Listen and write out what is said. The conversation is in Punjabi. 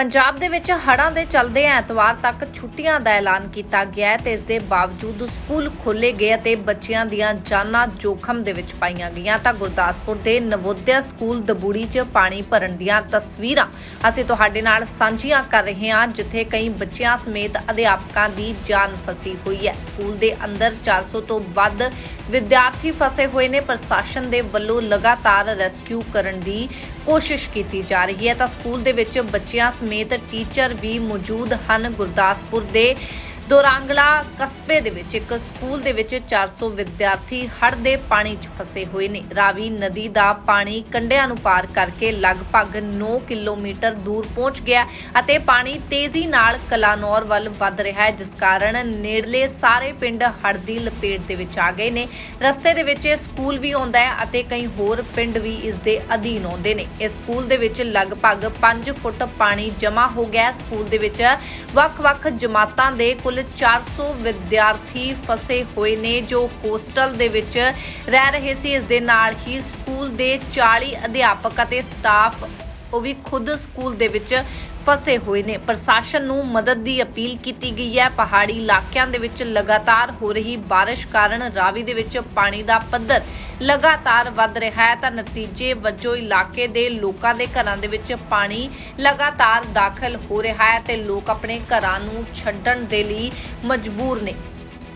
ਪੰਜਾਬ ਦੇ ਵਿੱਚ ਹੜ੍ਹਾਂ ਦੇ ਚੱਲਦੇ ਐਤਵਾਰ ਤੱਕ ਛੁੱਟੀਆਂ ਦਾ ਐਲਾਨ ਕੀਤਾ ਗਿਆ ਹੈ ਤੇ ਇਸ ਦੇ ਬਾਵਜੂਦ ਸਕੂਲ ਖੋਲੇ ਗਏ ਅਤੇ ਬੱਚਿਆਂ ਦੀਆਂ ਜਾਨਾਂ ਜੋਖਮ ਦੇ ਵਿੱਚ ਪਾਈਆਂ ਗਈਆਂ ਤਾਂ ਗੁਰਦਾਸਪੁਰ ਦੇ ਨਵੋਦਿਆ ਸਕੂਲ ਦਬੂੜੀ 'ਚ ਪਾਣੀ ਭਰਨ ਦੀਆਂ ਤਸਵੀਰਾਂ ਅਸੀਂ ਤੁਹਾਡੇ ਨਾਲ ਸਾਂਝੀਆਂ ਕਰ ਰਹੇ ਹਾਂ, ਜਿੱਥੇ ਕਈ ਬੱਚਿਆਂ ਸਮੇਤ ਅਧਿਆਪਕਾਂ ਦੀ ਜਾਨ ਫਸੀ ਹੋਈ ਹੈ। ਸਕੂਲ ਦੇ ਅੰਦਰ 400 ਤੋਂ ਵੱਧ ਵਿਦਿਆਰਥੀ ਫਸੇ ਹੋਏ ਨੇ, ਪ੍ਰਸ਼ਾਸਨ ਦੇ ਵੱਲੋਂ ਲਗਾਤਾਰ ਰੈਸਕਿਊ ਕਰਨ ਦੀ ਕੋਸ਼ਿਸ਼ ਕੀਤੀ ਜਾ ਰਹੀ ਹੈ। ਤਾਂ ਸਕੂਲ ਦੇ ਵਿੱਚ ਬੱਚਿਆਂ ਸਮੇਤ ਟੀਚਰ ਵੀ ਮੌਜੂਦ ਹਨ ਗੁਰਦਾਸਪੁਰ ਦੇ। ਦੋਰਾਂਗਲਾ ਕਸਬੇ ਦੇ ਵਿੱਚ ਇੱਕ ਸਕੂਲ ਦੇ ਵਿੱਚ 400 ਵਿਦਿਆਰਥੀ ਹੜ੍ਹ ਦੇ ਪਾਣੀ 'ਚ ਫਸੇ ਹੋਏ ਨੇ। ਰਾਵੀ ਨਦੀ ਦਾ ਪਾਣੀ ਕੰਢਿਆਂ ਨੂੰ ਪਾਰ ਕਰਕੇ ਲਗਭਗ 9 ਕਿਲੋਮੀਟਰ ਦੂਰ ਪਹੁੰਚ ਗਿਆ ਅਤੇ ਪਾਣੀ ਤੇਜ਼ੀ ਨਾਲ ਕਲਾਨੌਰ ਵੱਲ ਵੱਧ ਰਿਹਾ ਹੈ, ਜਿਸ ਕਾਰਨ ਨੇੜਲੇ ਸਾਰੇ ਪਿੰਡ ਹੜ੍ਹ ਦੀ ਲਪੇਟ ਦੇ ਵਿੱਚ ਆ ਗਏ ਨੇ। ਰਸਤੇ ਦੇ ਵਿੱਚ ਇਹ ਸਕੂਲ ਵੀ ਆਉਂਦਾ ਹੈ ਅਤੇ ਕਈ ਹੋਰ ਪਿੰਡ ਵੀ ਇਸ ਦੇ ਅਧੀਨ ਆਉਂਦੇ ਨੇ। ਇਸ ਸਕੂਲ ਦੇ ਵਿੱਚ ਲਗਭਗ 5 ਫੁੱਟ ਪਾਣੀ ਜਮ੍ਹਾਂ ਹੋ ਗਿਆ ਸਕੂਲ ਦੇ ਵਿੱਚ ਵੱਖ-ਵੱਖ ਜਮਾਤਾਂ ਦੇ ਕੁੱਲ 400 ਵਿਦਿਆਰਥੀ ਫਸੇ ਹੋਏ ਨੇ ਜੋ ਹੋਸਟਲ ਦੇ ਵਿੱਚ ਰਹਿ ਰਹੇ ਸੀ। ਇਸ ਦੇ ਨਾਲ ਹੀ ਸਕੂਲ ਦੇ 40 ਅਧਿਆਪਕ ਅਤੇ ਸਟਾਫ ਉਹ ਵੀ ਖੁਦ ਸਕੂਲ ਦੇ ਵਿੱਚ ਫਸੇ ਹੋਏ ਨੇ। ਪ੍ਰਸ਼ਾਸਨ ਨੂੰ ਮਦਦ ਦੀ ਅਪੀਲ ਕੀਤੀ ਗਈ ਹੈ। ਪਹਾੜੀ ਇਲਾਕਿਆਂ ਦੇ ਵਿੱਚ ਲਗਾਤਾਰ ਹੋ ਰਹੀ ਬਾਰਿਸ਼ ਕਾਰਨ ਰਾਵੀ ਦੇ ਵਿੱਚ ਪਾਣੀ ਦਾ ਪੱਧਰ ਲਗਾਤਾਰ ਵੱਧ ਰਿਹਾ ਹੈ, ਤਾਂ ਨਤੀਜੇ ਵਜੋਂ ਇਲਾਕੇ ਦੇ ਲੋਕਾਂ ਦੇ ਘਰਾਂ ਦੇ ਵਿੱਚ ਪਾਣੀ ਲਗਾਤਾਰ ਦਾਖਲ ਹੋ ਰਿਹਾ ਹੈ ਤੇ ਲੋਕ ਆਪਣੇ ਘਰਾਂ ਨੂੰ ਛੱਡਣ ਦੇ ਲਈ ਮਜਬੂਰ ਨੇ।